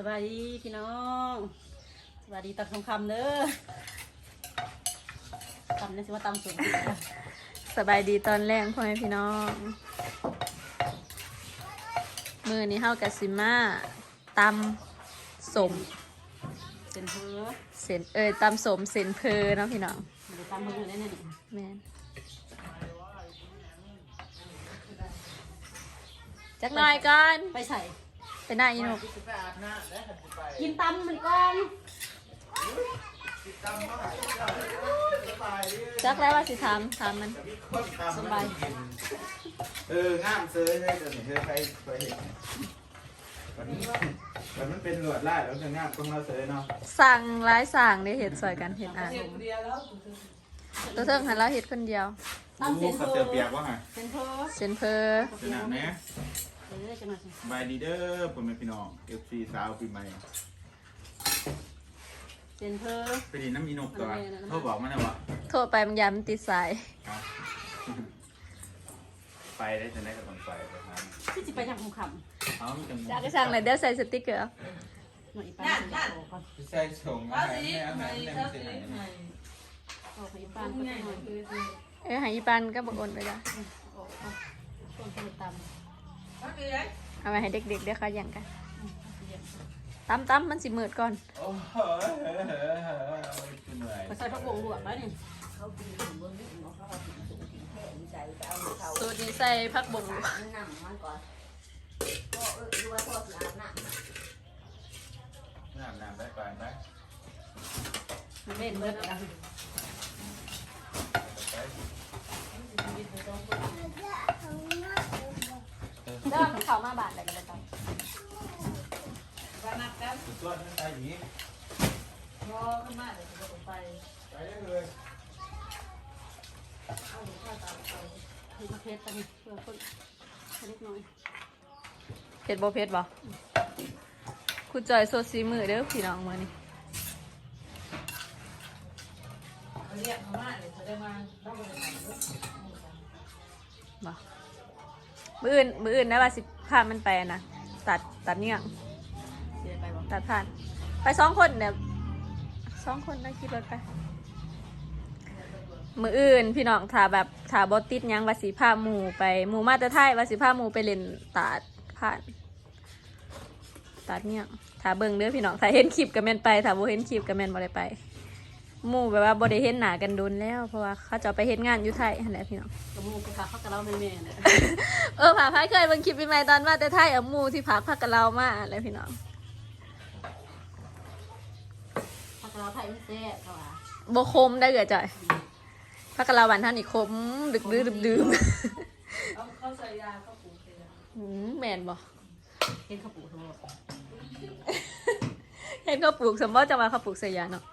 สบายดีพี่น้องสบายดีตอนคำๆเด้อตำนี่สิว่าตำสุกสบายดีตอนแรกพ่อแม่พี่น้อง มือนี้เฮากับซิมาตำสมเป็นเพื่อเส้นเอ้ยตำสมเส้นเพอเนาะพี่น้องมันจะตำมือได้เนี่ยนี่แม่นจักหน่อยก่อนไปใส่ ไปหน้าอีหนุกกินตำมันก่อนจักแล้วว่าสิถามถามมัน สบาย เอองามเซยเลยเดี๋ยวนี้เธอใครเคยเห็นวันนี้วันมันเป็นหลวดลายแล้วจะงามต้องเราเซยเนาะ สั่งร้ายสั่งได้เห็ดสวยกันเห็ดอะตัวเทิงหันแล้วเห็ดคนเดียวตำเส้นเขาเพื่เจออเปียกว่าไงเส้นเพื่อเส้นเพอขนาดนี้ เออจังหวะสิบายดีเด้อผมเป็นพี่น้องเอฟซีสาวปีใหม่เส้นเพื่อไปดีน้ำมีนกตัวเขาบอกมาแล้วว่าโทรไปบางยามนติดสาย ไปได้จะได้กับคนไปไปทำที่จะไปทำคำเอามีกันจากก็ช่างเลยเดี๋ยวใส่สติ๊กเกอร์ๆหน่อยไปนั่นนั่นใช่ส่งมาให้แม่แม่แม่ไม่ใช่ไหนโอ้ยปานก็ได้หน่อยเออใหายปันก็บอกโอนไปจ้ะโอ้โหต้นคือตำ เอาไปให้เด็กๆเดี๋ยวเขาย่างกันตำตำมันสิมืดก่อนโอ้โหเหนื่อยไปใส่ผักบุ้งหลวงแล้วนี่สูตรนี้ใส่ผักบุ้งน้ำน้ำได้ไปไหมมันเล่นเบิดแล้ว เขามาบาทอะไรกันเลยจ้ะสุดยอดนั่นไปอย่างนี้ไปได้เลยคือประเภทตอนนี้เพื่อคนเล็กน้อยเผ็ดบ่เผ็ดบ่คุณจอยโซซีมือเด้อพี่น้องมือนี่บ่มืออื่นมืออื่นนะว่าสิ พามันไปนะตัดตัดเนื่องเสียไปบอกตัดผ่าน ไปสองคนเดี๋ยวสองคนได้ขี่รถไป มืออื่นพี่น้องถ้าแบบถ้าบอติดหยังวาสีผ้าหมูไปหมูมาแตะไทยวาสีผ้าหมูไปเล่นตัดผ่าน ตัดเนี่ยถ้าเบิ่งเด้อพี่น้องถ้าเห็นคลิปก็แม่นไปถ้าบ่เห็นคลิปก็แม่นบ่ได้ไป หมู่แบบว่าบ่ได้เห็นหน้ากันโดนแล้ว เพราะว่าเขาจะเอาไปเฮ็ดงานอยู่ไทยนั่นแหละพี่น้อง กระมูกระขาเขากระเราแม่ๆเนี่ยเออผาพายเคยเบิ่งคลิปพี่ใหม่ตอนมาแต่ไทยเอาหมู่ที่พักพักกับเรามาอะไรพี่น้องเขากระเราไทยไม่แซ่บเขาว่าบ่คมได้เกิดจ่อยพักกับเราวันเท่านี้คมดึกดื้อดึกดื่มเขาใส่ยาเขาปลูกใส่ยาหืมแม่นบ่เห็นเขาปลูกทั้งหมด เห็นเขาปลูกสมบ่จะมาเขาปลูกใส่ยาเนาะ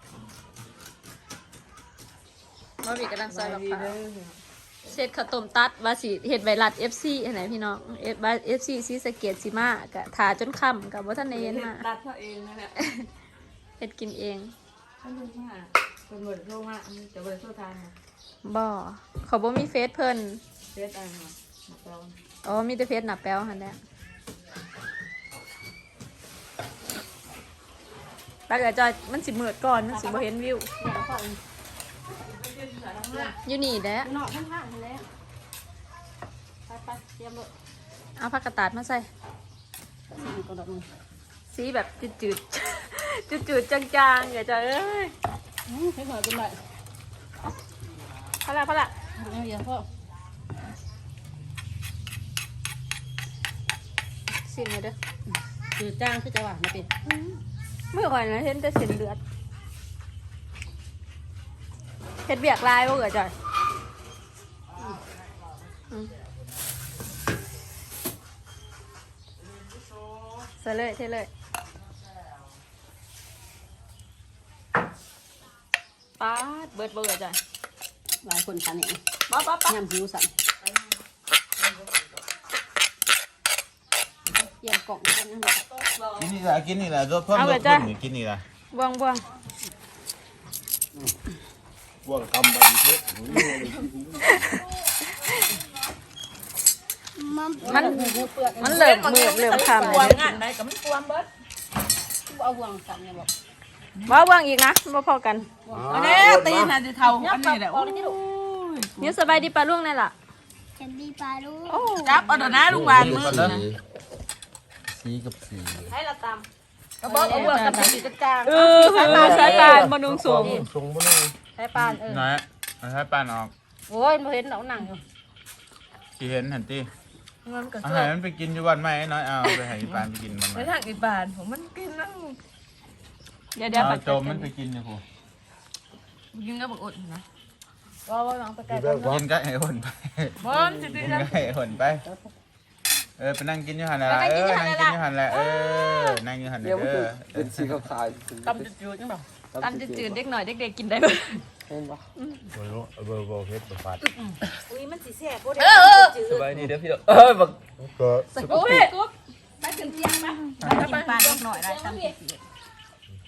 บ่มีกำลังซอยบักพร้าวเสร็จข้าวต้มตัดว่าสิเฮ็ดไวรัส FC อันไหนพี่น้องเอฟ FC ซีสะเกตสิมากะถาจนค่ำกับบ่ทันได้เย็นมาตัดเขาเองนั่นแหละเฮ็ดกินเองเขาลงมาเป็นบทโทรมาจะบทโทรทางบ่เขาบ่มีเฟซเพิ่นเฟซอันมาเราอ๋อมีแต่เฟซหนับแป้วหั่นแหละแล้วก็จอยมันสิมืดก่อนมันสิบ่เห็นวิวเนี่ยเขาเองอยู่นี่แหละนอกข้างๆนี่แหละไปไปเตรียมเลยเอาผักกระตาดมาใส่สี่กระดอกนึงสีแบบจืดๆจืดๆจางๆอย่าจอยเอ้ยอืมให้หน่อยเป็นไรพะละพะละเอาเดี๋ยวพ่อสิเลยเด้อคือจ้างคือจะว่าไม่เป็นเมื่อก่อนนะเห็นแต่เส้นเลือด เฮ็ดเบียกลายบ่เกิดจอยอืมใส่เลยใส่เลยป๊าดเบิดเบิดจอยหลายคนทานเองป๊าป๊าป๊ายำหิวสั่นเยี่ยมกล่องกันยังไงกินนี่แหละกินนี่แหละรถเพิ่มรถเพิ่มนี่กินนี่แหละบวงบวง บวกกำไปอีกเยอะมันมันเหลิมมือเหลิมคำควเลยงานได้กับมันควงเบิดเอาห่วงสั่นเนี่ยบอกว่าเบิ่งอีกนะบ่พอกันอันนี้ตีนน่ะจะเท่าอันนี้แหละออกเลยที่ลูกนี่สบายดีปลาลุงนี่ล่ะฉันดีปลาลูกจับเอาเดี๋ยวนะลุงวานมือนะสีกับสีให้ละตามกระบอกเอาเบื่อกับสีกระจางเออสายตาสายตาบ่นุงสูงทรงบ่เลย ใช้ปานเออน้อยเอาให้ปานออกโอ้ยมาเห็นเราหนังอยู่สิเห็นหันติมันก็เอาเสื้ให้อมันไปกินอยู่วันไหมน้อยเอาไปให้ปานไปกินมันไหมไปทางอีบานผมมันกินนั่งเดี๋ยวเดี๋ยวเอาปัดโจมมันไปกินอยู่พูยิงก็บอกอดนะว่าว่าน้องไปไกลแบบว่ากินก็ให้หนไปบอมจะตีกินนะก็ให้หนไป เออไปนั่งกินอยู่หันแหละเออนั่งกินอยู่หันแหละเออ นั่งอยู่หันแหละเดี๋ยวมันเอคืออเป็นสีขาวๆตำจะจืดจังแบบตามจืดๆเด็กหน่อยเด็กๆกินได้เบิดเห็นปะบ่รู้เบอร์บ่เฮ็ดบ่ฟาดอุ้ยมันสีแสบกูเออเออสบายดีเด้อพี่น้องเอ้ยบักก็โอ้ยไปถึงเที่ยงปะกินปานนิดหน่อยได้ตามที่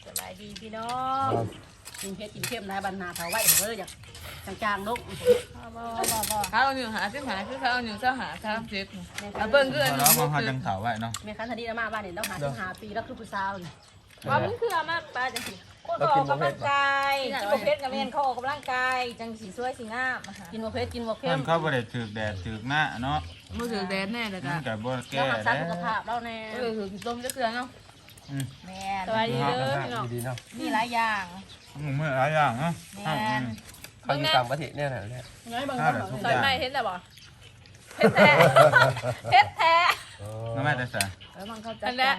สบายดีพี่น้อง กินเผ็ดกินเค็มนายบรรณาเผาไว้เฮ้ยอยากจางๆลูกเขาเอาหนึ่งหาสิบหาคือเขาเอาหนึ่งเจ้าหาสามสิบเอาเบิ้งคืออันเรานี้มาหาจังเสาไว้เนาะแม่คันธดีมาบ้านเนี่ยต้องหาสิบหาปีแล้วคือผู้สาวนี่ว่ามันคือเอามาปลาจังสิคนเขาออกกำลังกายกินบ่เพชรกับแม่นเขาออกกำลังกายจังสีสวยสีงามอะค่ะกินวัวเผ็ดกินวัวเค็เพิ่มนเข้าบ่ได้ถือกแดดถือกหน้าเนาะมือถือแดนแน่เลยมัจ้ะนก็บ่แก้เราหักษาแล้สุขภาพเราแน่เออถือต้มจะเกลือเนาะ แม่สบายดีเด้อพี่น้องดีๆเนาะมีหลายอย่างมึงเมื่อหลายอย่างเนาะแม่นเขาอยู่ต่างประเทศเนี่ยน่ะเนี่ยน้อยบางถ้าแต่ทุกซออยย่างใหม่เห็นแล้วบ่เพชรแท้เพชรแท้น้ำแม่แต่ใส่แล้วมันเข้าใจอันแหละ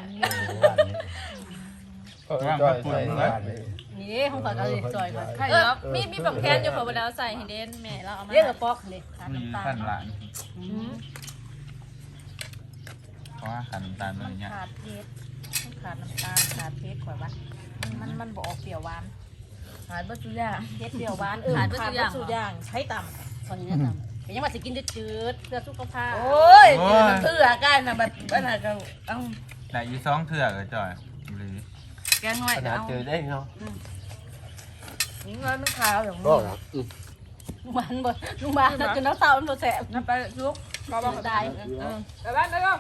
ว่างก็ปุ่นเลยนี่ห้องฝักอะไรจอยก่อนใครเออแล้วมีมีแบบแคนอยู่พอเวลาใส่ให้เด่นแม่เราเอามาเรียกกับปอกเลยขาดมีน้ำตาขั้ลนหลานเพราะว่าขันน้ำตาลมันอย่างเงี้ยขาดเพชร ขาดน้ำตาลขาดเพชรข่อยว่ามันมันบ่ออกเปรี้ยวหวานหายบัตรสุยาเพชรเปรี้ยวหวานเออขาดขาดวัวัตตถุถุอย่าย่างงใช้ต่ำตอนนี้ต่ำแต่ยังมาสิกินจืดๆเพื่อสุขภาพโอ้ยเถื่อกันนะบัตรบัตรก็เอาแต่อีสองเถื่อก็จ่อยหรือแกงหน่อยขนาดเอาเจอได้เนาะนี่เงินมันขาวอย่างก็นี้ครับอืมลุงบ้านบ่ลุงบ้านจนน้ำเต้ามันบ่แสบน้ำไปลุกก็บ่ได้ เออไปบ้านไปก็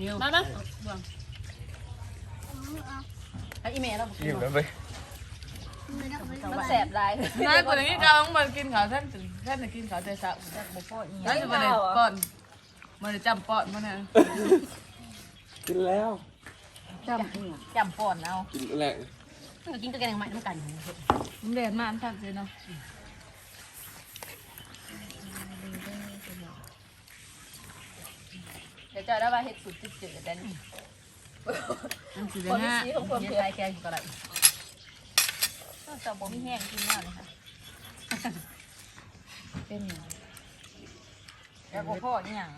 นิวมามาบ่วงไอ้อีเมลเราบอกอิ่มแล้วเว้ยมันแสบหลายนายคนนี้ก็ต้องมากินข้าวท่านถึงท่านจะกินข้าวแต่เช้าท่านจะมาเด็ดป้อนมาเด็ดจำป้อนมาเนี่ยกินแล้วจำจำป่อนเอากินแรงกินก็แกงใหม่น้ำกันมันเด็ดมากท่านเลยเนาะ เดี๋ยวจะได้ว่าเฮ็ดสุดจืดๆแต่นี่มันสีคนห้าสีของคนเย็เผ็นดใจแกงก็ได้จะบ่มีแห้งกินมากเลยค่ะเป็นแล้วก็พ่ออีหยัง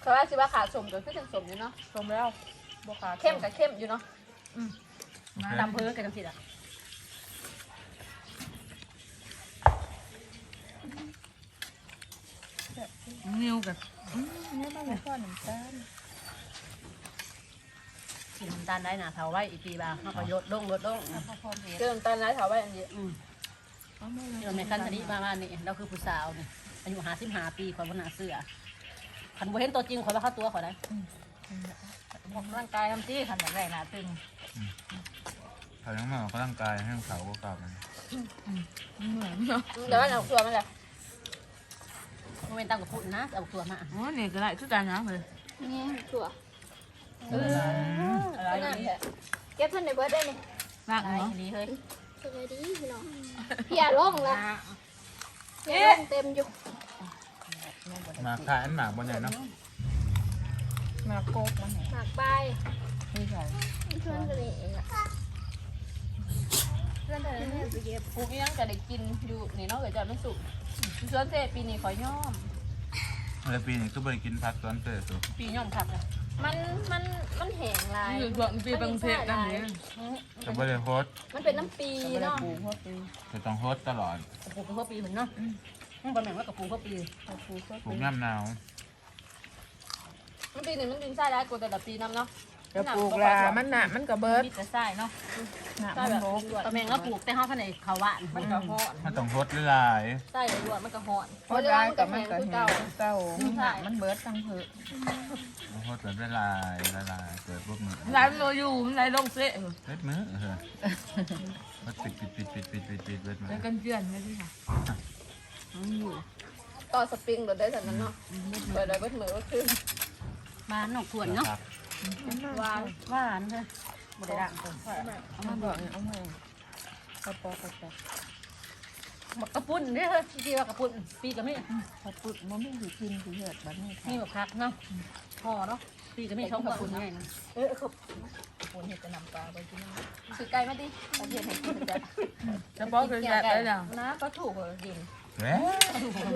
เพราะว่าสิว่าขาดสมก็คือจังสมอยู่เนาะชมแล้วบวขาเข้มกับเข้มอยู่เนาะตำเพิ่นกันจังซี่ล่ะนิ้วกับ กินน้ำตาลได้หนาเท่าไว้อีปีบาเฮาก็ลดลงลดลงเกินตาลร้ายถาวไว้อันนี้อืมเราแม่คันธดีมาบ้านนี่เราคือผู้สาวนี่อายุ55ปีคนบ่น่าเชื่อคันบ่เห็นตัวจริงข่อยว่าเข้าตัวข่อยได้ออกกำลังกายทำที่ทำแบบแรงหนาตึงเขายังมาออกกำลังกายให้เขาก็กลับมันเหมือนเนาะเดี๋ยวว่าเอาตัวมันแหละ บ่แม่นตามกับพูดนะเอาตัวมาโอ้นี่ก็ได้คือการนะเลยนี่ตัวเอะไรนี่เก็บเพิ่นในเบิร์ดได้นี่ร่างอะไรเนาะนี่เฮ้ยสวัสดีพี่น้องพี่อาล่องละพี่อาล่องเต็มอยู่หมากขายอันหมากบนไหนเนาะมาโกกมันหมากใบไม่ใช่เพื่อนกันเองอะ เพื่อนเธอเนี่ยไปเก็บปลูกยังจะได้กินอยู่นี่เนาะเกิดจะไม่สุกเชื้อเซปีนี้ขอย่อม แล้วปีนี้ก็บริกินพักตอนเกิดสุปีย่อมขับนะมันมันมันแห้งลายนี่คือพวกปีบางเพชรนั่นเองจะบริโฮสมันเป็นน้ำปีเนาะปลูกพวกปีจะต้องโฮสตลอดปลูกเพื่อปีเหมือนเนาะมันเป็นแบบว่ากับปลูกเพื่อปีปลูกพวกปลูปีกย่ำหนาวมันปีนี้มันดินทรายร้ายกว่าแต่ละปีน้ำเนาะ จะปลูกละมันหนามันกับเบิร์ดมีแต่ทรายเนาะน่ะใช่มันแบบโลกตะแมงแล้วปลูกแต่ห้องข้างในเขาหวานมันก็ฮอดมันต้องทดหลายใช่รวดมันก็หอนฮอดได้กับมันก็เห็นเก่ามันเบิดทั้งเผือมันทดแบบละลายละลายเกิดพวกมือร้านโลอยู่มันไรลงเสะเล็ดมือเออมันปิดปิดปิดปิดปิดปิดปิดเล็ดมือแล้วกันเพื่อนไม่ใช่ค่ะต่อสปริงโดดได้สันนั้นเนาะเปิดได้เบิดมือก็ขึ้นบ้านนอกขวนเนาะ วางหวานเลยบไดด่างตัวเอามาบอกเอามาเอาปอกระปอกหมกกระปุ่นเนี่ยที่ว่ากระปุ่นปีกับมีพอปุ๊บมันไม่อยู่กินคือเหือดแบบนี้มีแบบพักเนาะพอเนาะปีกับมีช่องกระปุ่นไงนะเออเขาคนเห็ดจะนำปลาไปกินสื่อไกลมาดิประเทศไหนกินจะจะบอกคือแซ่บได้แล้วนะก็ถูกเลยกิน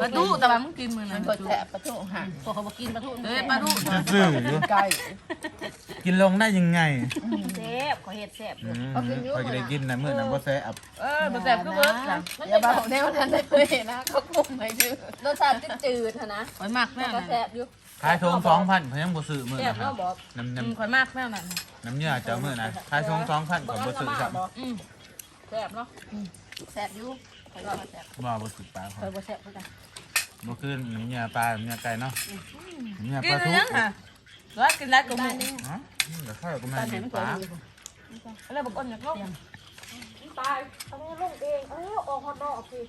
ปลาทูแต่ว่ามึงกินมือนั้นก็แฉะประตูหันพวกเขาบอกกินปลาทูเอ้ยปลาทูจะซื่ออยู่ไก่กินลงได้ยังไงเซฟขอเห็ดเซฟอืมคอยจะได้กินนะมื้อนั้นบ่แซ่บเออปลาแซ่บก็เบิดจ้ะอย่าบอกแนวนั้นเลยนะเขาคุมไม่ดื้อรสชาติจืดๆนะข่อยมากแม่แล้วก็นั่นแซ่บอยู่ขายทง2,000เขายังบ่ซื้อมื้อแซ่บนะครัเนาะบบอกน้ำอืมน้ำข่อยมากแม่นั่นน้ำเนื้อเจ้ามื้อนะขายทง2,000ก็บ่ซื้อครับอืมแซ่บเนาะแซ่บอยู่ข อว่าแซ่บบ่บ่ซื้อปลาเคยบ่แซ่บเหมือนกันบ่คือน้ำเนื้อปลาน้ำเนื้อไก่เนาะน้ำเนื้อกิปนลาทุกยังค่ะร้านกินร้านกับหมูอ๋อเดี๋ยวข้าวก็มาตอนไหนกินมันปเกิดลาอยู่อะไรบอกอ้นอยากลงตายทำไมลงเองเออออกฮอตดอกสิ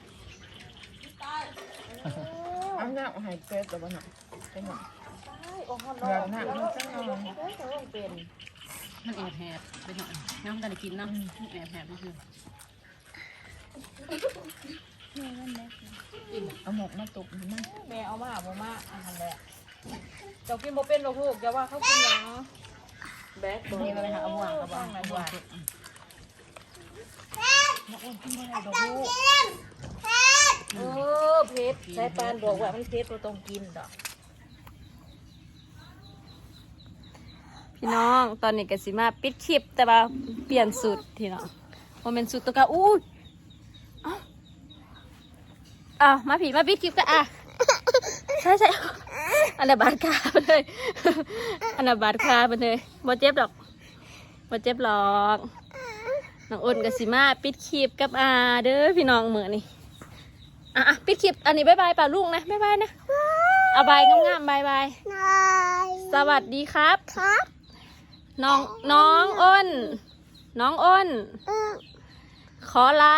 เอาหน้าหายเป็ดแต่ว่าหนักเป็นหนักใช่ออกฮอตดแบอกบหนักมันจะนอนเฮ้ยลงเป็นมันแอบแหบไปหน่อยน้ำกันกินเนาะแอบแหบนี่คือ เอาหมกมาตุกมันแม่เอามาบ่มาอันนั้นแหละเจ้ากินบ่เป็นหรอกลูกอย่าว่าเขากินหยังแบกบ่นี่ก็เลยหาเอาบ่วงเอาบ่วงเอาบ่วงเออเพชรใช้ปานบอกว่ามันเพชรบ่ต้องกินดอกพี่น้องตอนนี้ก็สิมาปิดคลิปแต่ว่าเปลี่ยนสุดพี่น้องโมเมนต์สุดตัวก็อู้ยเอ้า อ้าวมาผีมาปิดคลิปก็อะใช่ใช่อันดับบาดคาไปเลยอันดับบาดคาไปเลยบ่เจ็บดอกบ่เจ็บหรอกน้องอ้นกับสิมาปิดคลิปกับอาเด้อพี่น้องเหมือนี่อะอะปิดคลิปอันนี้บายบายป่าลุงนะบายบายนะเอาบายงามๆบายบายสวัสดีครับน้องน้องอ้น น้องอ้น ขอลา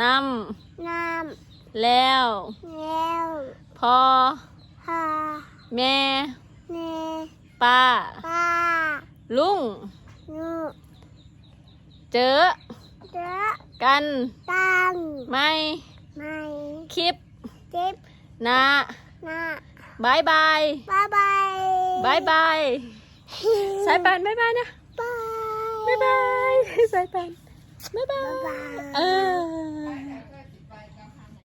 น้ำแล้วพอแม่ป้าลุงเจอกันไม่คลิปนะบายบายบายบาย สายปานบายบายนะบายบายสายปานบายบายเออ